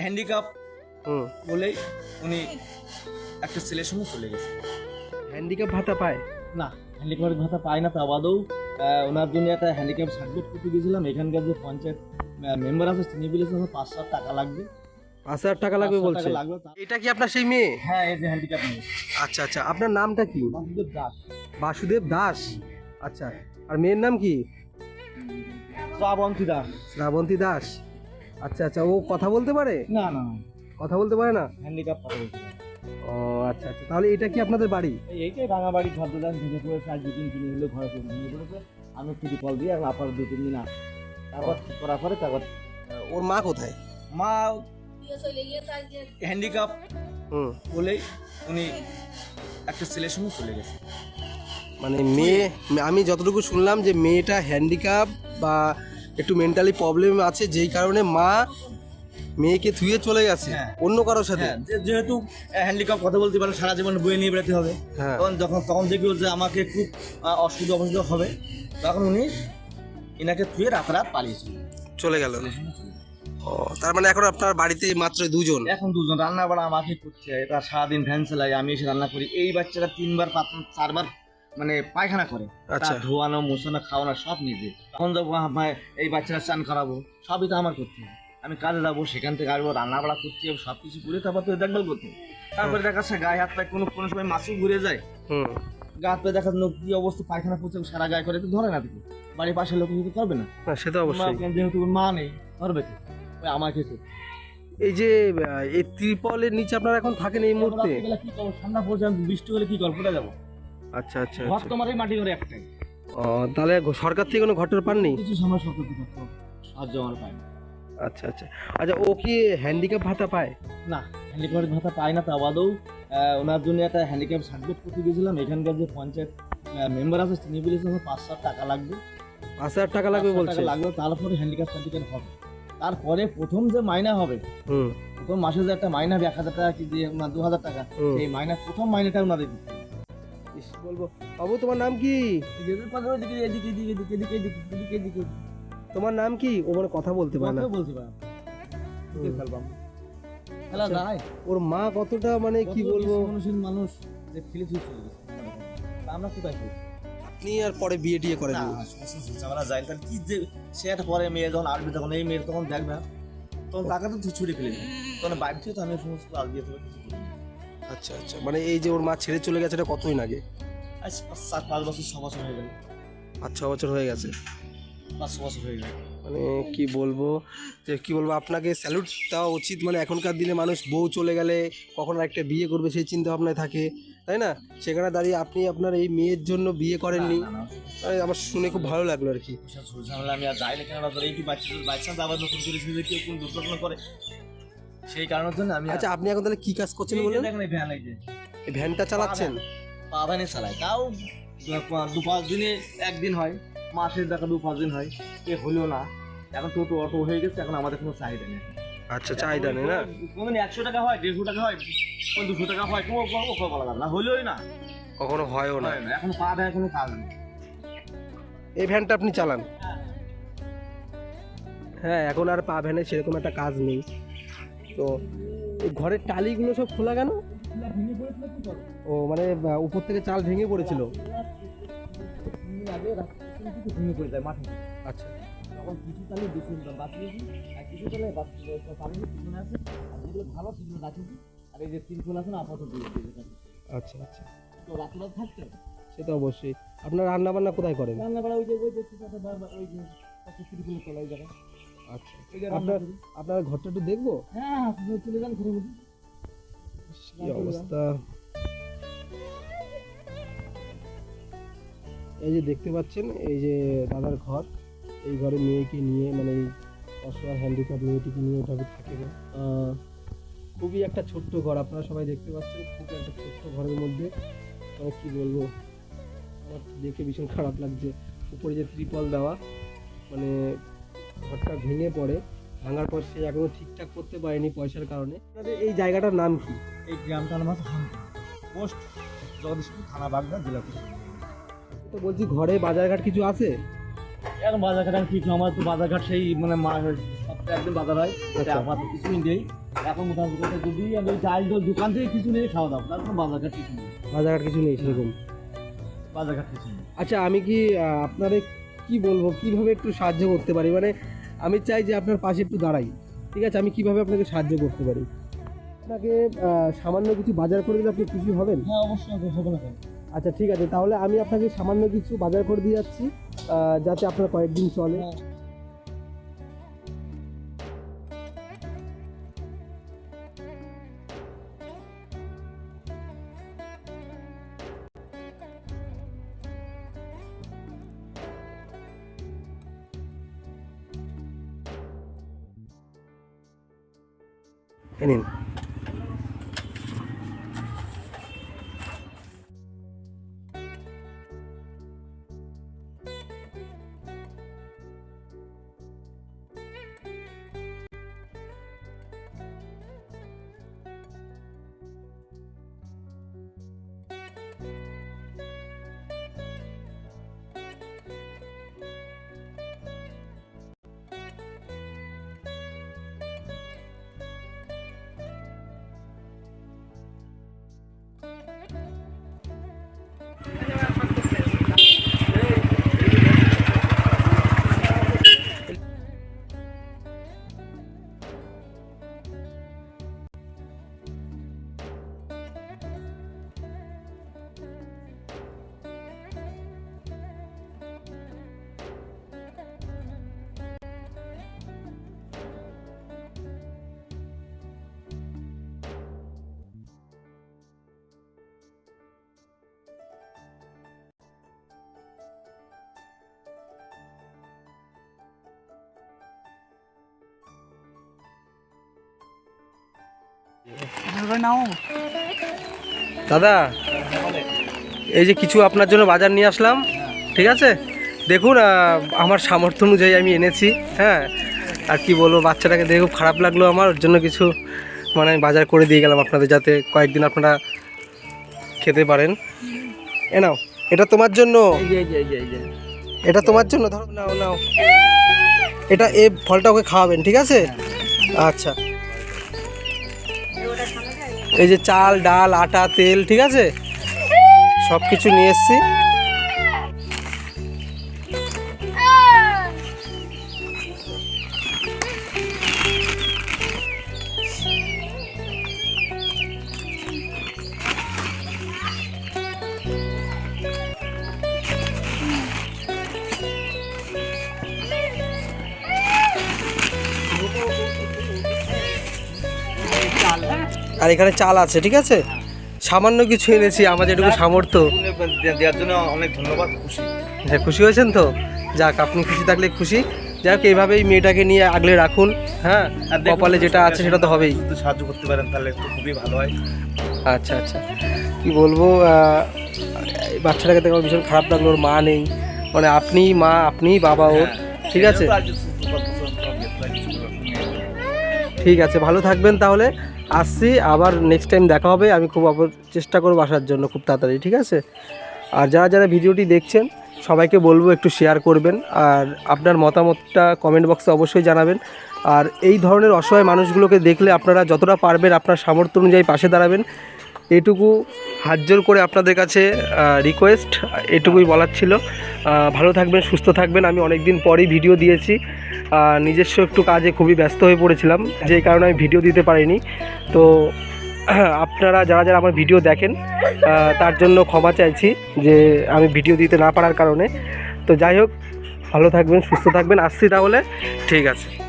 Handicap হুম। বলেই উনি একটা ছেলের সঙ্গে চলে গেছে। হ্যান্ডিক্যাপ ভাতা পায়? না হ্যান্ডিক্যাপ ভাতা পায় না তা বাদেও ওনার জন্য একটা হ্যান্ডিক্যাপ সার্টিফিকেট করতে গেছিলাম। এখানকার যে পঞ্চায়েত মেম্বার আছে তিনি বলেছেন আমার পাঁচ সাত টাকা লাগবে। পাঁচ হাজার টাকা লাগবে বলছে? এটা কি আপনার সেই মেয়ে? হ্যাঁ এই যে হ্যান্ডিক্যাপ নিয়ে আচ্ছা আচ্ছা আপনার নামটা কি? বাসুদেব দাস। বাসুদেব দাস? আচ্ছা আর মেয়ের নাম কি? শ্রাবন্তী দাস। শ্রাবন্তী দাস। আচ্ছা আচ্ছা ও কথা বলতে পারে? না না কথা বলতে পারে না? হ্যান্ডিক্যাপ কথা বলছি না। ও আচ্ছা আচ্ছা তাহলে এটা কি আপনাদের বাড়ি? এই- এইটাই ভাঙা বাড়ি ঘর দান ভেঙে পড়েছে আর দু তিন দিন হলো ঘরে তো ভেঙে পড়েছে। আমি টিভি কল দিয়ে আর আপার দু তিন দিন আস। তারপর ঠিক করার পরে তারপর ওর মা কোথায়? মা হ্যান্ডিক্যাপ হুম। বলেই উনি একটা ছেলের সঙ্গে চলে গেছে। মানে মেয়ে আমি যতটুকু শুনলাম যে মেয়েটা হ্যান্ডিক্যাপ বা একটু মেন্টালি প্রবলেম আছে যেই কারণে মা মেয়েকে থুয়ে চলে গেছে হ্যাঁ। অন্য কারোর সাথে। হ্যাঁ যে- যেহেতু হ্যান্ডিক্যাপ কথা বলতে পারে সারা জীবন বয়ে নিয়ে বেড়াতে হবে। হ্যাঁ। তখন যখন তখন দেখবে যে আমাকে খুব অসুবিধা অসুবিধা হবে। তখন উনি এনাকে থুয়ে রাতারাত পালিয়েছে চলে গেল। ও তার মানে এখন আপনার বাড়িতে মাত্র দুজন? এখন দুজন। রান্না বাড়া আমাকে করছে এটা সারাদিন ভ্যান চালাই আমি এসে রান্না করি। এই বাচ্চাটা তিনবার পাঁচ চারবার মানে পায়খানা করে। আচ্ছা। ধোয়ানো মোছানো খাওয়ানো সব নিজে। তখন আমার এই বাচ্চারা চান করাবো সবই তো আমার করতে হবে। আমি কাজে যাব সেখান থেকে আসব রান্না বাড়া করতে হবে সব কিছু করে তারপর তো দেখভাল করতে তারপরে দেখা যাচ্ছে গায়ে হাত পায়ে কোনো কোনো সময় মাসি ঘুরে যায়। গা হাত পায়ে দেখা যাচ্ছে কি অবস্থা পায়খানা করছে সারা গায়ে করে তো ধরে না দেখো বাড়ির পাশের লোক কিন্তু করবে না। সে তো অবশ্যই। যেহেতু মা নেই ধরবে কি? ওই আমাকে তো। এই যে এই ত্রিপলের নিচে আপনারা এখন থাকেন এই মুহূর্তে? ঠান্ডা পড়ছে বৃষ্টি হলে কি গল্পটা যাব? আচ্ছা আচ্ছা ঘর আচ্ছা। তোমার এই মাটি ঘরে একটাই। ও তাহলে সরকার থেকে কোনো ঘটনা পাননি? কিছু সমস্যা করতে পারতো সাহায্য আমার পাই আচ্ছা আচ্ছা। আচ্ছা ও কি হ্যান্ডিক্যাপ ভাতা পায়? না হ্যান্ডিক্যাপ ভাতা পাই না তা বাদেও ওনার জন্য একটা হ্যান্ডিক্যাপ সার্টিফিকেট করতে গেছিলাম এখানকার যে পঞ্চায়েত মেম্বার আছে তিনি বলেছেন পাঁচ সাত টাকা লাগবে। পাঁচ হাজার টাকা লাগবে বলছে? লাগবে তারপরে হ্যান্ডিক্যাপ সার্টিফিকেট হবে। তারপরে প্রথম যে মাইনা হবে হুম। প্রথম মাসে যে একটা মাইনা হবে এক হাজার টাকা কি দিয়ে দু হাজার টাকা। সেই মাইনা প্রথম মাইনাটা ওনাদের দিতে। ইস, বলব। বাবু তোমার নাম কি? এদিকে এদিকে এদিকে এদিকে এদিকে এদিকে এদিকে। তোমার নাম কি? ও মানে কথা বলতে পারে না। কথাও বলতে পারে না। কি হুম। খেলবাম খেলা আচ্ছা। যায়। ওর মা কতটা মানে কি বলব? মানুষ যে ফেলে ছুঁয়ে চলে গেছে তা আমরা কোথায় করি আপনি আর পরে বিয়ে টিয়ে করেন না আমরা যাই তাহলে কি যে সে একটা পরে মেয়ে যখন আসবে তখন এই মেয়ের তখন দেখবে তখন তাকে তো ছুটে ফেলে দিবে তখন বাইরে থেকে তো আমি সমস্ত আল দিয়ে দেবো কিছু করি না। আচ্ছা আচ্ছা। মানে এই যে ওর মা ছেড়ে চলে গেছে এটা কতদিন আগে? আজ চার পাঁচ বছর ছ বছর হয়ে গেল। পাঁচ ছ বছর হয়ে গেছে। পাঁচ ছ বছর হয়ে গেল। মানে কি বলব যে কি বলব আপনাকে স্যালুট দেওয়া উচিত। মানে এখনকার দিনে মানুষ বউ চলে গেলে কখন একটা বিয়ে করবে সেই চিন্তা ভাবনায় থাকে। তাই না? সেখানে দাঁড়িয়ে আপনি আপনার এই মেয়ের জন্য বিয়ে করেননি। আমার শুনে খুব ভালো লাগল আর কি। আমি আর যাই না কেন এই কি বাচ্চা বাচ্চা আবার নতুন করে কেউ কোন দুর্ঘটনা করে। সেই কারণের জন্য আমি আচ্ছা আপনি এখন তাহলে কি কাজ করছেন যে দেখেন এই ভ্যান এই যে। এই ভ্যানটা চালাচ্ছেন? পা ভ্যানে চালাই। তাও দু- দু পাঁচ দিনে একদিন হয় মাসে দেখা দু পাঁচ দিন হয়। এ হলো না। এখন টোটো অটো হয়ে গেছে এখন আমাদের কোনো চাহিদা নেই। আচ্ছা চাহিদা নেই না? কোনদিন একশো টাকা হয় দেড়শো টাকা হয় কোন দুশো টাকা হয় কোনো ও বলা যাবে না হলেই না। কখনো হয়ও না। না। এখন পা ভ্যানে কোনো কাজ নেই। এই ভ্যানটা আপনি চালান? হ্যাঁ। এখন আর পা ভ্যানে সেরকম একটা কাজ নেই। তো এই ঘরের টালিগুলো সব খোলা কেন ও মানে উপর থেকে চাল ভেঙে পড়েছিল ভেঙে পড়ে যায় মাঠে আচ্ছা তখন কিছু চালে বেশি বাঁচিয়েছি আর কিছু চালে চালিয়ে পিছনে আছে আর যেগুলো ভালো সেগুলো রাখেছি আর এই যে তিরফল আছে না আপাতত দিয়ে দিয়েছি আচ্ছা আচ্ছা তো রাত থাকতে হবে। সে তো অবশ্যই আপনার রান্না বান্না কোথায় করেন রান্না করা ওই যে ওই যে ওই যে তিরফলের তলায় ওই জায়গায় আচ্ছা। আপনার আপনার ঘরটা একটু দেখব? হ্যাঁ হ্যাঁ চলে যান ঘরের কি অবস্থা? এই যে দেখতে পাচ্ছেন এই যে দাদার ঘর। এই ঘরে মেয়েকে নিয়ে মানে এই অসহায় হ্যান্ডিক্যাপ মেয়েটিকে নিয়ে ওটাকে থাকে। না খুবই একটা ছোট্ট ঘর আপনারা সবাই দেখতে পাচ্ছেন খুব একটা ছোট্ট ঘরের মধ্যে। মানে কি বলব আমার দেখে ভীষণ খারাপ লাগছে। উপরে যে ত্রিপল দেওয়া মানে ঘরটা ভেঙে পড়ে ভাঙার পর সে এখনও ঠিকঠাক করতে পারেনি পয়সার কারণে। আপনাদের এই জায়গাটার নাম কি? এই গ্রামটার নাম আছে হামপুর পোস্ট জগদীশপুর থানা বাগদা জেলা তো বলছি ঘরে বাজারঘাট কিছু আছে? এখন বাজারঘাট আমি ঠিক আমার তো বাজারঘাট সেই মানে মা সপ্তাহে একদিন বাজার হয়। আচ্ছা। আমার তো কিছুই নেই। এখন মোটামুটি যদি আমি ওই চাল ডাল দোকান থেকে কিছু নিয়ে খাওয়া দাওয়া তার কোনো বাজার ঘাট কিছু নেই। বাজারঘাট কিছু নেই সেরকম। বাজারঘাট কিছু নেই। আচ্ছা আমি কি আপনারে কি বলব কীভাবে একটু সাহায্য করতে পারি? মানে আমি চাই যে আপনার পাশে একটু দাঁড়াই। ঠিক আছে? আমি কীভাবে আপনাকে সাহায্য করতে পারি? আপনাকে সামান্য কিছু বাজার করে দিলে আপনি খুশি হবেন? হ্যাঁ অবশ্যই হবে না আচ্ছা ঠিক আছে। তাহলে আমি আপনাকে সামান্য কিছু বাজার করে দিয়ে যাচ্ছি যাতে আপনার কয়েকদিন চলে। হ্যাঁ। এ নিন দাদা এই যে কিছু আপনার জন্য বাজার নিয়ে আসলাম ঠিক আছে? দেখুন আমার সামর্থ্য অনুযায়ী আমি এনেছি হ্যাঁ? আর কি বলব বাচ্চাটাকে দেখে খুব খারাপ লাগল আমার ওর জন্য কিছু মানে আমি বাজার করে দিয়ে গেলাম আপনাদের যাতে কয়েকদিন আপনারা খেতে পারেন। এ নাও এটা তোমার জন্য। এটা তোমার জন্য ধরো নাও নাও। এটা এ ফলটা ওকে খাওয়াবেন ঠিক আছে? আচ্ছা। এই যে চাল ডাল আটা তেল ঠিক আছে? সব কিছু নিয়ে এসছি। আর এখানে চাল আছে ঠিক আছে? সামান্য কিছু এনেছি আমাদের এটুকু সামর্থ্য। দেওয়ার জন্য অনেক ধন্যবাদ খুশি। হ্যাঁ খুশি হয়েছেন তো? যাক আপনি খুশি থাকলে খুশি। যাক এইভাবেই মেয়েটাকে নিয়ে আগলে রাখুন হ্যাঁ? কপালে যেটা আছে সেটা তো হবেই। যদি সাহায্য করতে পারেন তাহলে তো খুবই ভালো হয়। আচ্ছা আচ্ছা। কি বলব বাচ্চাটাকে দেখে ভীষণ খারাপ লাগল ওর মা নেই। মানে আপনি মা আপনি বাবা ওর হ্যাঁ। ঠিক আছে? ঠিক আছে, ভালো থাকবেন তাহলে। আসছি, আবার নেক্সট টাইম দেখা হবে। আমি খুব চেষ্টা করব আসার জন্য খুব তাড়াতাড়ি, ঠিক আছে? আর যারা যারা ভিডিওটি দেখছেন, সবাইকে বলব একটু শেয়ার করবেন। আর আপনার মতামতটা কমেন্ট বক্সে অবশ্যই জানাবেন। আর এই ধরনের অসহায় মানুষগুলোকে দেখলে আপনারা যতটা পারবেন আপনার সামর্থ্য অনুযায়ী পাশে দাঁড়াবেন। এটুকু হাত জোর করে আপনাদের কাছে রিকোয়েস্ট এটুকুই বলার ছিল। ভালো থাকবেন, সুস্থ থাকবেন। আমি অনেক দিন পরেই ভিডিও দিয়েছি। নিজস্ব একটু কাজে খুবই ব্যস্ত হয়ে পড়েছিলাম, যেই কারণে আমি ভিডিও দিতে পারিনি। তো, আপনারা যারা যারা আমার ভিডিও দেখেন তার জন্য ক্ষমা চাইছি যে আমি ভিডিও দিতে না পারার কারণে। তো যাই হোক, ভালো থাকবেন, সুস্থ থাকবেন। আসছি তাহলে। ঠিক আছে।